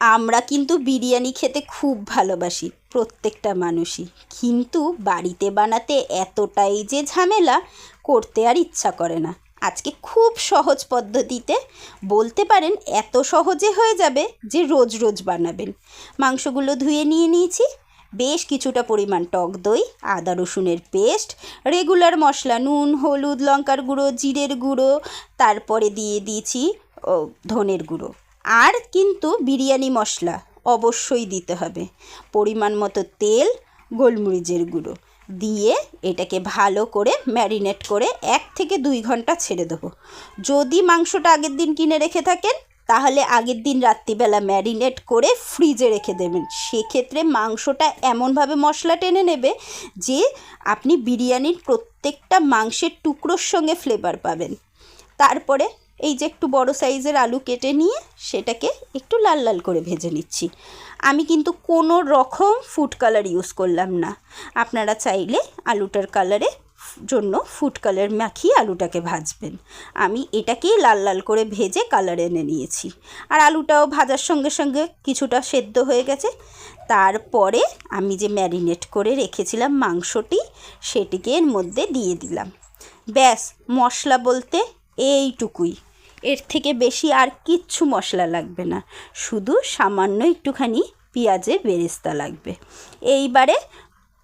আমরা কিন্তু বিরিয়ানি খেতে খুব ভালোবাসি, প্রত্যেকটা মানুষই। কিন্তু বাড়িতে বানাতে এতটাই যে ঝামেলা, করতে আর ইচ্ছা করে না। আজকে খুব সহজ পদ্ধতিতে বলতে পারেন এত সহজে হয়ে যাবে যে রোজ রোজ বানাবেন। মাংসগুলো ধুয়ে নিয়ে নিয়েছি, বেশ কিছুটা পরিমাণ টক দই, আদা রসুনের পেস্ট, রেগুলার মশলা, নুন, হলুদ, লঙ্কার গুঁড়ো, জিরের গুঁড়ো, তারপরে দিয়ে দিয়েছি ধনের গুঁড়ো। আর কিন্তু বিরিয়ানি মশলা অবশ্যই দিতে হবে। পরিমাণ মতো তেল, গোলমরিচের গুঁড়ো দিয়ে এটাকে ভালো করে ম্যারিনেট করে এক থেকে দুই ঘণ্টা ছেড়ে দেবো। যদি মাংসটা আগের দিন কিনে রেখে থাকেন, তাহলে আগের দিন রাত্রিবেলা ম্যারিনেট করে ফ্রিজে রেখে দেবেন। সেক্ষেত্রে মাংসটা এমনভাবে মশলা টেনে নেবে যে আপনি বিরিয়ানির প্রত্যেকটা মাংসের টুকরোর সঙ্গে ফ্লেভার পাবেন। তারপরে এই যে একটু বড় সাইজের আলু কেটে নিয়ে সেটাকে একটু লাল লাল করে ভেজে নিচ্ছি। আমি কিন্তু কোনো রকম ফুড কালার ইউজ করলাম না। আপনারা চাইলে আলুটার কালারে জন্য ফুড কালার মাখিয়ে আলুটাকে ভাজবেন। আমি এটাকেই লাল লাল করে ভেজে কালার এনে নিয়েছি। আর আলুটাও ভাজার সঙ্গে সঙ্গে কিছুটা সেদ্ধ হয়ে গেছে। তারপরে আমি যে ম্যারিনেট করে রেখেছিলাম মাংসটি, সেটিকে এর মধ্যে দিয়ে দিলাম। ব্যাস, মশলা বলতে এইটুকুই। এর থেকে বেশি আর কিচ্ছু মশলা লাগবে না। শুধু সামান্য একটুখানি পেঁয়াজে বেরেস্তা লাগবে। এইবারে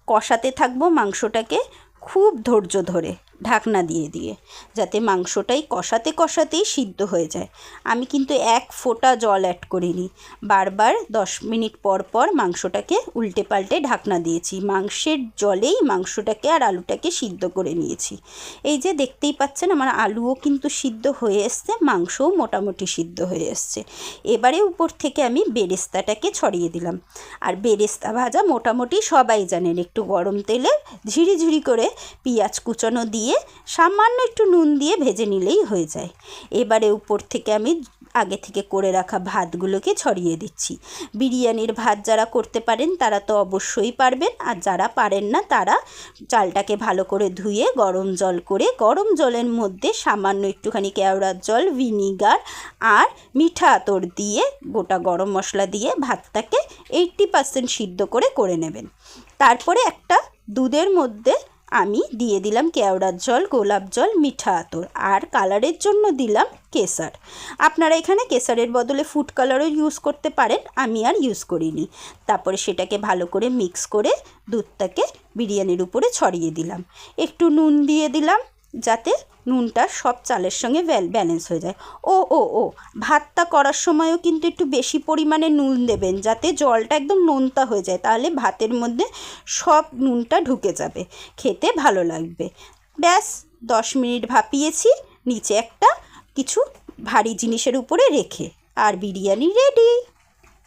কষাতে থাকব মাংসটাকে খুব ধৈর্য ধরে। ঢাকনা দিয়ে দিয়ে, যাতে মাংসটাই কষাতে কষাতেই সিদ্ধ হয়ে যায়। আমি কিন্তু এক ফোঁটা জল অ্যাড করিনি। বারবার দশ মিনিট পর পর মাংসটাকে উল্টে পাল্টে ঢাকনা দিয়েছি। মাংসের জলেই মাংসটাকে আর আলুটাকে সিদ্ধ করে নিয়েছি। এই যে দেখতেই পাচ্ছেন আমার আলুও কিন্তু সিদ্ধ হয়ে এসছে, মাংসও মোটামুটি সিদ্ধ হয়ে এসছে। এবারে উপর থেকে আমি বেরেস্তাটাকে ছড়িয়ে দিলাম। আর বেরেস্তা ভাজা মোটামুটি সবাই জানেন, একটু গরম তেলে ঝিরিঝিরি করে পেঁয়াজ কুচানো দিয়ে দিয়ে সামান্য একটু নুন দিয়ে ভেজে নিলেই হয়ে যায়। এবারে উপর থেকে আমি আগে থেকে করে রাখা ভাতগুলোকে ছড়িয়ে দিচ্ছি। বিরিয়ানির ভাত যারা করতে পারেন, তারা তো অবশ্যই পারবেন। আর যারা পারেন না, তারা চালটাকে ভালো করে ধুয়ে গরম জল করে, গরম জলের মধ্যে সামান্য একটুখানি কেওড়ার জল, ভিনিগার আর মিঠা আতর দিয়ে, গোটা গরম মশলা দিয়ে ভাতটাকে এইট্টি পার্সেন্ট সিদ্ধ করে করে নেবেন। তারপরে একটা দুধের মধ্যে আমি দিয়ে দিলাম কেওড়ার জল, গোলাপ জল, মিঠা আতর। আর কালারের জন্য দিলাম কেসার। আপনারা এখানে কেসারের বদলে ফুড কালারও ইউজ করতে পারেন, আমি আর ইউজ করিনি। তারপরে সেটাকে ভালো করে মিক্স করে দুধটাকে বিরিয়ানির উপরে ছড়িয়ে দিলাম। একটু নুন দিয়ে দিলাম, যাতে নুনটা সব চালের সঙ্গে ব্যালেন্স হয়ে যায়। ও ও ও, ভাতটা করার সময়ও কিন্তু একটু বেশি পরিমাণে নুন দেবেন যাতে জলটা একদম নোনতা হয়ে যায়, তাহলে ভাতের মধ্যে সব নুনটা ঢুকে যাবে। খেতে ভালো লাগবে। ব্যাস, দশ মিনিট ভাপিয়েছি, নিচে একটা কিছু ভারী জিনিসের উপরে রেখে, আর বিরিয়ানি রেডি।